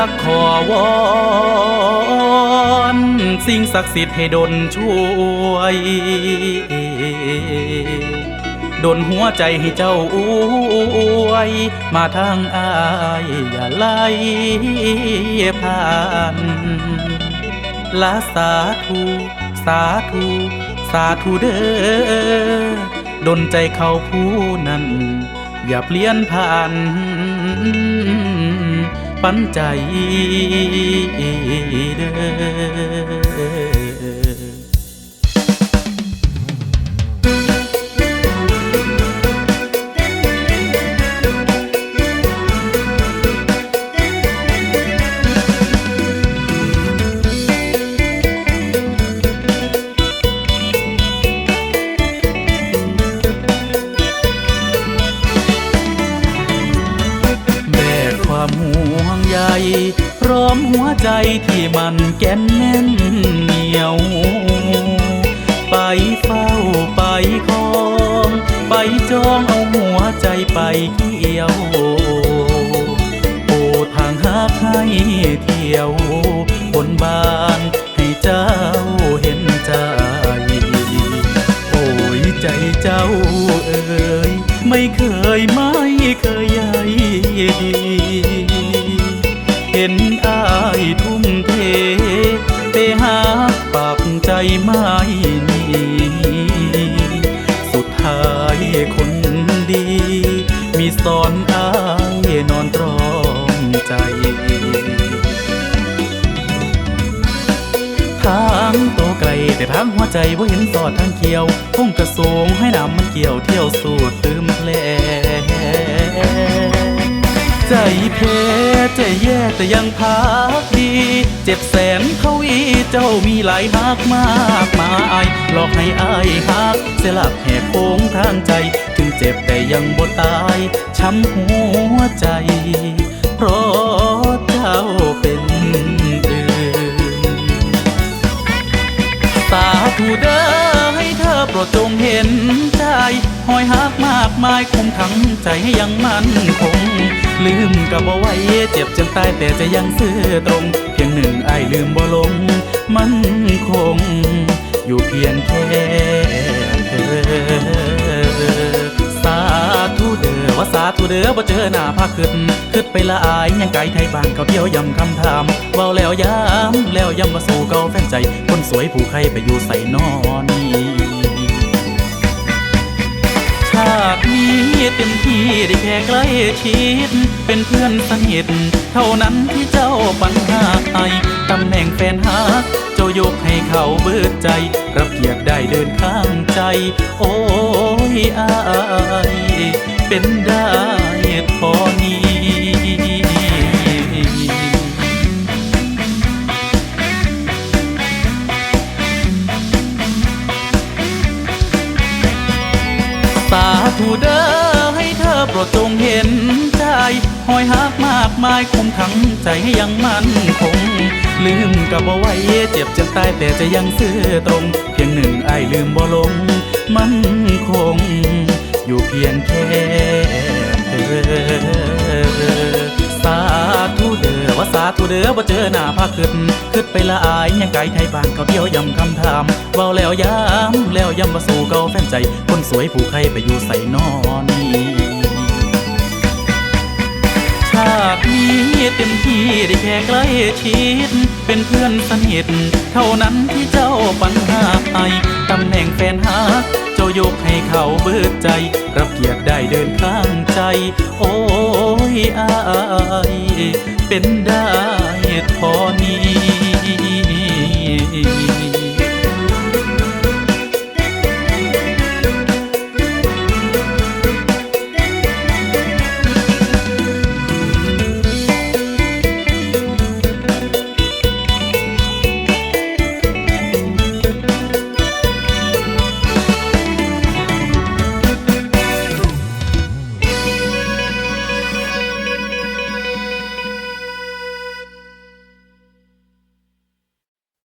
ากขอวอนสิ่งศักดิ์สิทธิ์ให้ดลช่วย ดนหัวใจให้เจ้าอวย มาทางอายอย่าไล่ผ่านลาสาธุสาธุสาธุเด้อดนใจเขาผู้นั้น อย่าเปลี่ยนผ่าน ปันใจเด้อ พร้อมหัวใจที่มันแก่นแน่นเหนียว ไปเฝ้าไปคอง ไปจองเอาหัวใจไปเกี่ยวโอทางหาให้เที่ยวบนบานให้เจ้า มีสอนอายนอนตรอมใจ ทางโตไกลแต่ทางหัวใจว่าเห็นสอดทางเกี่ยวคงกระสงให้น้ำมันเกี่ยวเที่ยวสูดตืมเพลใจเพใจแย่แต่ยังพักดี เจ็บแสนเขาอีเจ้ามีหลายหักมากมายหลอกให้อายหักเสียหลักแหกโค้งทางใจ ถึงเจ็บแต่ยังบ่ตา ช้ำหัวใจ เพราะเจ้าเป็นอื่นสาธุเด้อให้เธอโปรดจงเห็นใจหอยหักมากมายคุมทั้งใจให้ยังมั่นคง ลืมกับบ่ไหวเจ็บจนตายแต่จะยังซื่อตรง เพียงหนึ่งไอ้ลืมบ่ลง มันคง อยู่เพียงแค่เธอ ธุเด้อบ่เจอหน้าพาขึ้นขึ้นไปละอายยังไกลไทยบ้านเขาเที่ยวยำคำถามเว้าแล้วย้ำแล้วย้ำว่าสู่เก่าแฟนใจ คนสวยผู้ใครไปอยู่ใส่นอนนี่ชาตินี้เต็มที่ได้แค่ใกล้ชิด เป็นเพื่อนสนิทเท่านั้นที่เจ้าปัญหาไอตำแหน่งแฟนฮักเจ้า ยกให้เขาเบิดใจ รับเกียรติได้เดินข้างใจ โอ้ยอายเป็นได้พอนี้สาธุเด้อให้เธอโปรดจงเห็นใจหอยหักมากมายคุมทั้งใจให้ยังมั่นคง ลืมกับบ่ไหวเจ็บจนตายแต่จะยังซื่อตรง เพียงหนึ่งไอ้ลืมบ่ลง มันคง อยู่เพียงแค่เธอสาธุเด้อว่าสาธุเด้อว่าเจอหน้าพาขึ้นขึ้นไปละอายยังไกลไทยบ้านเขาเที่ยวยำคำถามเว้าแล้วย้ำแล้วย้ำว่าสู่เก่าแฟนใจ คนสวยผู้ใครไปอยู่ใส่นอนนี่ชาตินี้ เต็มที่ได้แค่ใกล้ชิด เป็นเพื่อนสนิท เท่านั้นที่เจ้าปัญหาไอตำแหน่งแฟนฮักเจ้ายกให้เขาเบิดใจ รับเกียรติได้เดินข้างใจ โอ้ยอาย เป็นได้พอนี้